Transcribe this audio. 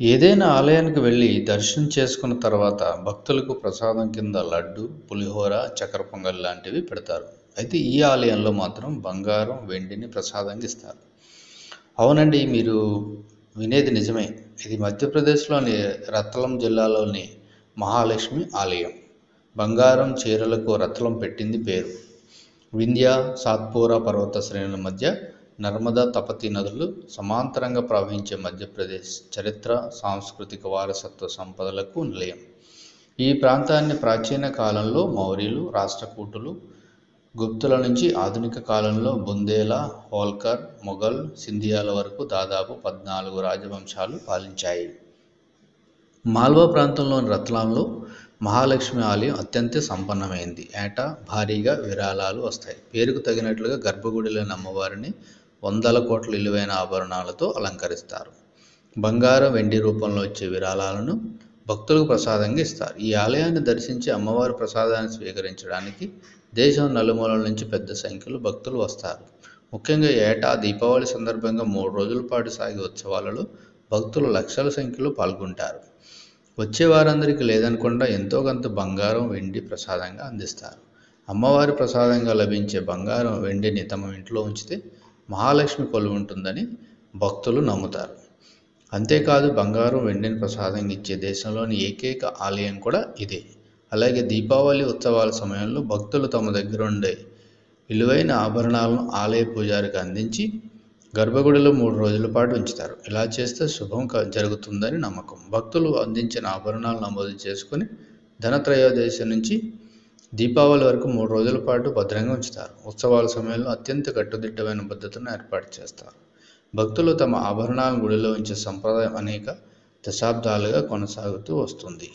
ఏదైనా ఆలయానికి వెళ్ళి దర్శనం చేసుకున్న తర్వాత భక్తులకు ప్రసాదం కింద లడ్డు పులిహోర చక్కెర పొంగల్ లాంటివి పెడతారు. అయితే ఈ ఆలయంలో మాత్రం బంగారం వెండిని ప్రసాదంగా ఇస్తారు. అవునండి మీరు వినేది నిజమే. ఇది మధ్యప్రదేశ్లోని రత్లం జిల్లాలోని మహాలక్ష్మి ఆలయం. బంగారం చీరలకు రత్నం పెట్టింది పేరు. వింధ్య సాత్పూరా పర్వత శ్రేణుల మధ్య నర్మదా తపతి నదులు సమాంతరంగా ప్రవహించే మధ్యప్రదేశ్ చరిత్ర సాంస్కృతిక వారసత్వ సంపదలకు నిలయం. ఈ ప్రాంతాన్ని ప్రాచీన కాలంలో మౌర్యులు రాష్ట్రకూటులు గుప్తుల నుంచి ఆధునిక కాలంలో బుందేలా హోల్కర్ మొఘల్ సింధియాల వరకు దాదాపు పద్నాలుగు రాజవంశాలు పాలించాయి. మాల్వా ప్రాంతంలోని రత్లాంలో మహాలక్ష్మి ఆలయం అత్యంత సంపన్నమైంది. ఏటా భారీగా విరాళాలు వస్తాయి. పేరుకు తగినట్లుగా గర్భగుడిలోని అమ్మవారిని వందల కోట్ల విలువైన ఆభరణాలతో అలంకరిస్తారు. బంగారం వెండి రూపంలో వచ్చే విరాళాలను భక్తులకు ప్రసాదంగా ఇస్తారు. ఈ ఆలయాన్ని దర్శించి అమ్మవారి ప్రసాదాన్ని స్వీకరించడానికి దేశం నలుమూలల నుంచి పెద్ద సంఖ్యలో భక్తులు వస్తారు. ముఖ్యంగా ఏటా దీపావళి సందర్భంగా మూడు రోజుల పాటు సాగే ఉత్సవాలలో భక్తులు లక్షల సంఖ్యలో పాల్గొంటారు. వచ్చే వారందరికీ లేదనకుండా ఎంతో కొంత బంగారం వెండి ప్రసాదంగా అందిస్తారు. అమ్మవారి ప్రసాదంగా లభించే బంగారం వెండిని తమ ఇంట్లో ఉంచితే మహాలక్ష్మి కొలువు ఉంటుందని భక్తులు నమ్ముతారు. అంతేకాదు బంగారం వెండిని ప్రసాదంగా ఇచ్చే దేశంలోని ఏకైక ఆలయం కూడా ఇదే. అలాగే దీపావళి ఉత్సవాల సమయంలో భక్తులు తమ దగ్గర ఉండే విలువైన ఆభరణాలను ఆలయ పూజారికి అందించి గర్భగుడిలో మూడు రోజుల పాటు ఉంచుతారు. ఇలా చేస్తే శుభం క- జరుగుతుందని నమ్మకం. భక్తులు అందించిన ఆభరణాలు నమోదు చేసుకుని ధనత్రయోదశి నుంచి దీపావళి వరకు మూడు రోజుల పాటు భద్రంగా ఉంచుతారు. ఉత్సవాల సమయంలో అత్యంత కట్టుదిట్టమైన పద్ధతులను ఏర్పాటు చేస్తారు. భక్తులు తమ ఆభరణాలను గుడిలో ఉంచే సంప్రదాయం అనేక దశాబ్దాలుగా కొనసాగుతూ వస్తుంది.